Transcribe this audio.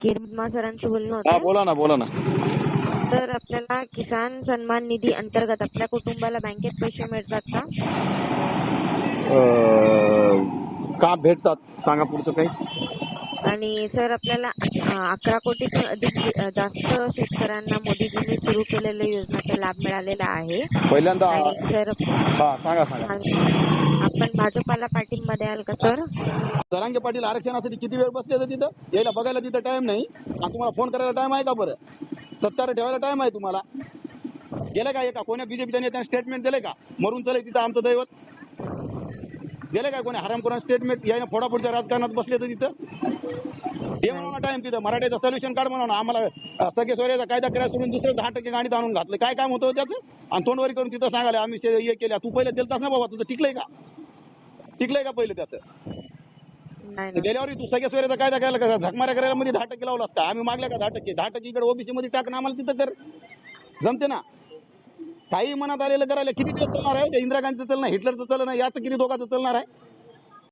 किरमा सरांशी बोलणं हा होतं. बोला ना बोला ना. तर आपल्याला किसान सन्मान निधी अंतर्गत आपल्या कुटुंबाला बँकेत पैसे मिळतात का? अं, का भेटतात? सांगा पुढचं काही. आणि सर आपल्याला अ, अकरा कोटीतून अधिक अ, जास्त शेतकऱ्यांना मोदीजींनी सुरू केलेल्या योजनांचा लाभ मिळालेला आहे. पहिल्यांदा आणि सर हा सांगा सांगा. भाजपाला पाठिंबा द्याल का सर? जरांगे पाटील आरक्षणासाठी किती वेळ बसले तिथं? यायला बघायला तिथं टाइम नाही. आणि तुम्हाला फोन करायला टाइम आहे का बरं? सत्तार ठेवायला टाइम आहे तुम्हाला. गेलं का एका? कोण्या बीजेपीच्या नेत्याने स्टेटमेंट दिले का? मरून चले तिथं आमचं दैवत. गेलं काय कोणी हराम कोणा स्टेटमेंट यायनं फोडाफोडच्या राजकारणात बसले तर तिथं. हे म्हणा टाइम तिथं. मराठीचं सोल्युशन कार्ड म्हणा आम्हाला सगळे सोयऱ्याचा कायदा करायला सोडून दुसरं दहा टक्के गाणीत आणून घातलं. काय काम होतं त्याचं? आणि तोंडवरी करून तिथं सांगायला आम्ही हे केल्या. तू पहिले दिलतास ना बाबा तुझं टिकलंय का? टिकलंय का पहिले त्याचं? नाही ना. गेल्यावर तू सगळ्या सोयऱ्याचा कायदा करायला का? झकमाऱ्या करायला मध्ये दहा टक्के लावला असता. आम्ही मागल्या का दहा टक्के? दहा टक्के इकडे ओबीसी मध्ये टाकणं आम्हाला तिथं कर जमते ना. काही मनात आलेलं करायला किती दिवस चालणार आहे? इंदिरा गांधीचं चालणार हिटलरचं चालणार याचं किती दोघांचं चालणार आहे?